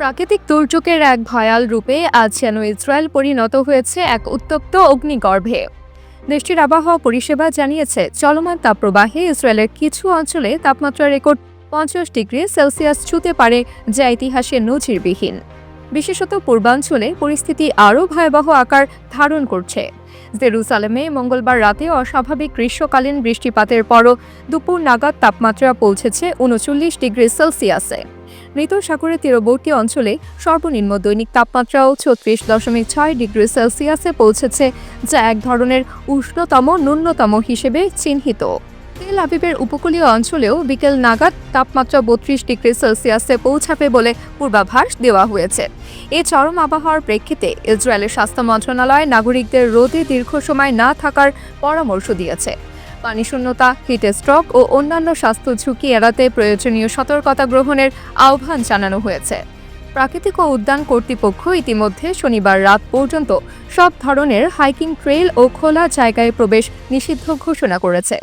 প্রাকৃতিক দুর্যোগের এক ভয়াল রূপে আজ যেন ইসরায়েল পরিণত হয়েছে এক উত্তপ্ত অগ্নিগর্ভে। দেশটির আবহাওয়া পরিষেবা জানিয়েছে, চলমান তাপপ্রবাহে ইসরায়েলের কিছু অঞ্চলে তাপমাত্রা রেকর্ড পঞ্চাশ ডিগ্রি সেলসিয়াস ছুঁতে পারে যা ইতিহাসে নজিরবিহীন। বিশেষত পূর্বাঞ্চলে পরিস্থিতি আরও ভয়াবহ আকার ধারণ করছে। জেরুসালেমে মঙ্গলবার রাতে অস্বাভাবিক গ্রীষ্মকালীন বৃষ্টিপাতের পরও দুপুর নাগাদ তাপমাত্রা পৌঁছেছে উনচল্লিশ ডিগ্রি সেলসিয়াসে। মৃত সাগরের তীরবর্তী অঞ্চলে সর্বনিম্ন দৈনিক তাপমাত্রাও ছত্রিশ দশমিক ছয় ডিগ্রি সেলসিয়াসে পৌঁছেছে, যা এক ধরনের উষ্ণতম, ন্যূনতম হিসেবে চিহ্নিত। তেল আবিবের উপকূলীয় অঞ্চলেও বিকেল নাগাদ তাপমাত্রা বত্রিশ ডিগ্রি সেলসিয়াসে পৌঁছাবে বলে পূর্বাভাস দেওয়া হয়েছে। এই চরম আবহাওয়ার প্রেক্ষিতে ইসরায়েলের স্বাস্থ্য মন্ত্রণালয় নাগরিকদের রোদে দীর্ঘ সময় না থাকার পরামর্শ দিয়েছে। পানি শূন্যতা হিট স্ট্রোক ও অন্যান্য স্বাস্থ্য ঝুঁকি এড়াতে প্রয়োজনীয় সতর্কতা গ্রহণের আহ্বান জানানো হয়েছে। প্রাকৃতিক ও উদ্যান কর্তৃপক্ষ ইতিমধ্যে শনিবার রাত পর্যন্ত সব ধরনের হাইকিং ট্রেল ও খোলা জায়গায় প্রবেশ নিষিদ্ধ ঘোষণা করেছে।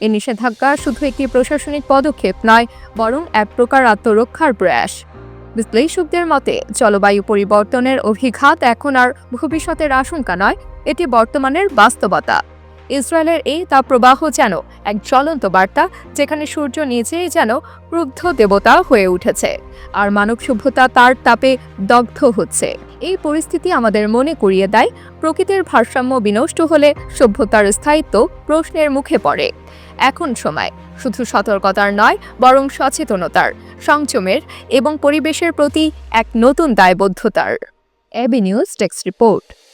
এই নিষেধাজ্ঞা শুধু একটি প্রশাসনিক পদক্ষেপ নয়, বরং এক প্রকার আত্মরক্ষার প্রয়াস। বিশ্লেষকদের মতে, জলবায়ু পরিবর্তনের অভিঘাত এখন আর ভবিষ্যতের আশঙ্কা নয়, এটি বর্তমানের বাস্তবতা। ইসরায়েলের এই তাপপ্রবাহ যেন এক জ্বলন্ত বার্তা, যেখানে সূর্য নিজেই যেন ক্রুদ্ধ দেবতা হয়ে উঠেছে। আর মানব সভ্যতা তার তাপে দগ্ধ হচ্ছে। এই পরিস্থিতি আমাদের মনে করিয়ে দেয়, প্রকৃতির ভারসাম্য বিনষ্ট হলে সভ্যতার স্থায়িত্ব প্রশ্নের মুখে পড়ে। এখন সময়, শুধু সতর্কতার নয়, বরং সচেতনতার, সংযমের এবং পরিবেশের প্রতি এক নতুন দায়বদ্ধতার। AB news text report.